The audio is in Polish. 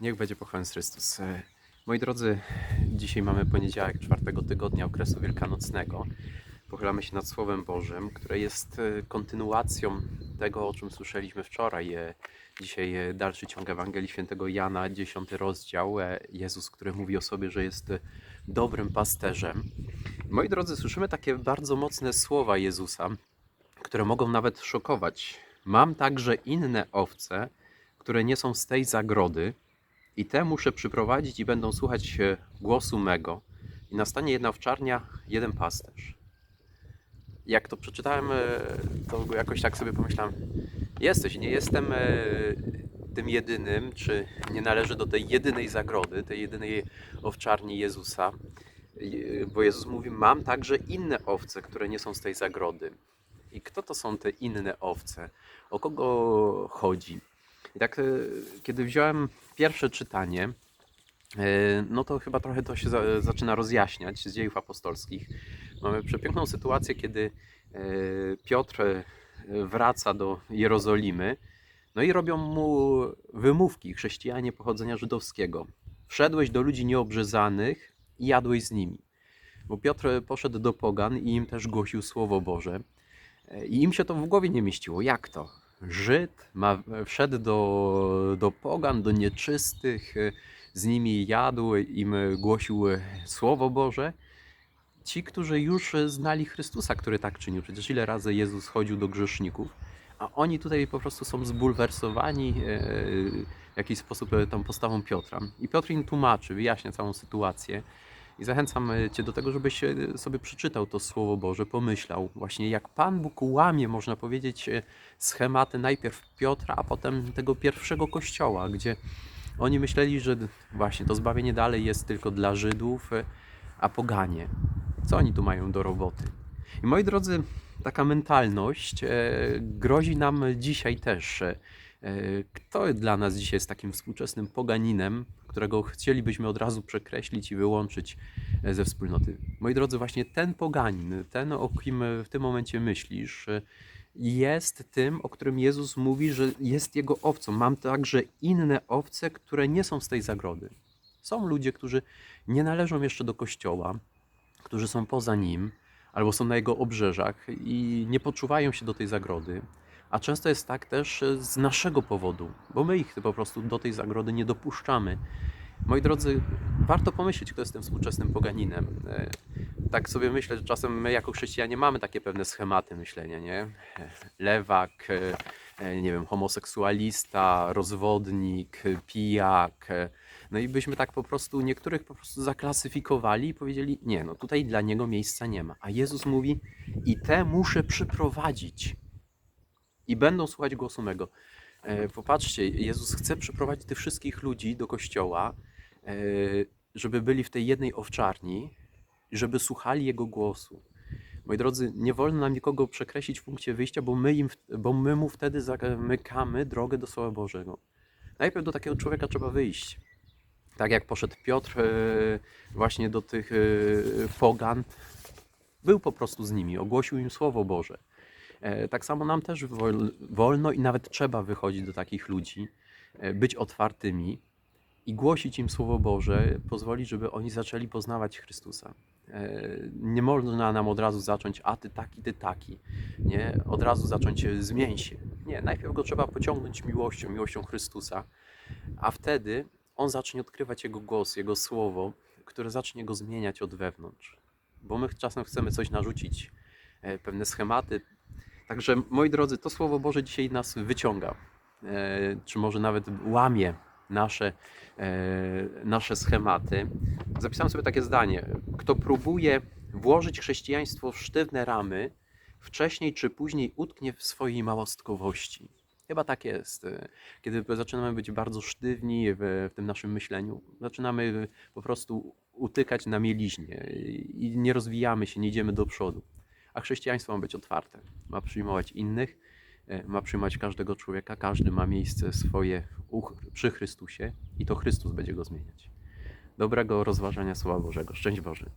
Niech będzie pochwalony Chrystus. E, Moi drodzy, dzisiaj mamy poniedziałek czwartego tygodnia okresu wielkanocnego. Pochylamy się nad Słowem Bożym, które jest e, kontynuacją tego, o czym słyszeliśmy wczoraj. E, Dzisiaj dalszy ciąg Ewangelii Świętego Jana, dziesiąty rozdział. Jezus, który mówi o sobie, że jest dobrym pasterzem. Moi drodzy, słyszymy takie bardzo mocne słowa Jezusa, które mogą nawet szokować. Mam także inne owce, które nie są z tej zagrody, i te muszę przyprowadzić i będą słuchać e, głosu mego. I nastanie jedna owczarnia, jeden pasterz. Jak to przeczytałem, e, to jakoś tak sobie pomyślałem, jesteś, nie jestem e, tym jedynym, czy nie należy do tej jedynej zagrody, tej jedynej owczarni Jezusa. Je- Bo Jezus mówi, mam także inne owce, które nie są z tej zagrody. I kto to są te inne owce? O kogo chodzi? Tak, e, kiedy wziąłem pierwsze czytanie, e, no to chyba trochę to się za, zaczyna rozjaśniać z dziejów apostolskich. Mamy przepiękną sytuację, kiedy e, Piotr wraca do Jerozolimy, no i robią mu wymówki chrześcijanie pochodzenia żydowskiego. Wszedłeś do ludzi nieobrzezanych i jadłeś z nimi. Bo Piotr poszedł do pogan i im też głosił Słowo Boże. I im się to w głowie nie mieściło. Jak to? Żyd ma, wszedł do, do pogan, do nieczystych, z nimi jadł, im głosił Słowo Boże. Ci, którzy już znali Chrystusa, który tak czynił. Przecież ile razy Jezus chodził do grzeszników, a oni tutaj po prostu są zbulwersowani e, w jakiś sposób tą postawą Piotra. I Piotr im tłumaczy, wyjaśnia całą sytuację. I zachęcam e, Cię do tego, żebyś e, sobie przeczytał to Słowo Boże, pomyślał właśnie, jak Pan Bóg łamie, można powiedzieć, e, schematy najpierw Piotra, a potem tego pierwszego kościoła, gdzie oni myśleli, że właśnie to zbawienie dalej jest tylko dla Żydów, a poganie. Co oni tu mają do roboty? I moi drodzy, taka mentalność grozi nam dzisiaj też. Kto dla nas dzisiaj jest takim współczesnym poganinem, którego chcielibyśmy od razu przekreślić i wyłączyć e, ze wspólnoty? Moi drodzy, właśnie ten poganin, ten o kim w tym momencie myślisz, e, jest tym, o którym Jezus mówi, że jest jego owcą. Mam także inne owce, które nie są z tej zagrody. Są ludzie, którzy nie należą jeszcze do kościoła, którzy są poza nim albo są na jego obrzeżach i nie poczuwają się do tej zagrody. A często jest tak też e, z naszego powodu, bo my ich po prostu do tej zagrody nie dopuszczamy. Moi drodzy, warto pomyśleć, kto jest tym współczesnym poganinem. E, Tak sobie myślę, że czasem my jako chrześcijanie mamy takie pewne schematy myślenia, nie? Lewak, e, nie wiem, homoseksualista, rozwodnik, pijak. No i byśmy tak po prostu niektórych po prostu zaklasyfikowali i powiedzieli, nie, no tutaj dla niego miejsca nie ma. A Jezus mówi, i te muszę przyprowadzić i będą słuchać głosu mego. E, Popatrzcie, Jezus chce przyprowadzić tych wszystkich ludzi do kościoła, e, żeby byli w tej jednej owczarni, żeby słuchali Jego głosu. Moi drodzy, nie wolno nam nikogo przekreślić w punkcie wyjścia, bo my, im, bo my mu wtedy zamykamy drogę do Słowa Bożego. Najpierw do takiego człowieka trzeba wyjść. Tak jak poszedł Piotr e, właśnie do tych pogan, był po prostu z nimi, ogłosił im Słowo Boże. E, Tak samo nam też wol- wolno i nawet trzeba wychodzić do takich ludzi, e, być otwartymi i głosić im Słowo Boże, pozwolić, żeby oni zaczęli poznawać Chrystusa. E, Nie można nam od razu zacząć, a ty taki, ty taki. Nie, od razu zacząć zmień się. Nie, najpierw go trzeba pociągnąć miłością, miłością Chrystusa, a wtedy on zacznie odkrywać Jego głos, Jego Słowo, które zacznie go zmieniać od wewnątrz. Bo my czasem chcemy coś narzucić, pewne schematy. Także, moi drodzy, to Słowo Boże dzisiaj nas wyciąga, e, czy może nawet łamie nasze, e, nasze schematy. Zapisałem sobie takie zdanie. Kto próbuje włożyć chrześcijaństwo w sztywne ramy, wcześniej czy później utknie w swojej małostkowości. Chyba tak jest. E, Kiedy zaczynamy być bardzo sztywni w, w tym naszym myśleniu, zaczynamy po prostu utykać na mieliźnie i nie rozwijamy się, nie idziemy do przodu. A chrześcijaństwo ma być otwarte, ma przyjmować innych, e, ma przyjmować każdego człowieka, każdy ma miejsce swoje przy Chrystusie i to Chrystus będzie go zmieniać. Dobrego rozważania Słowa Bożego. Szczęść Boże.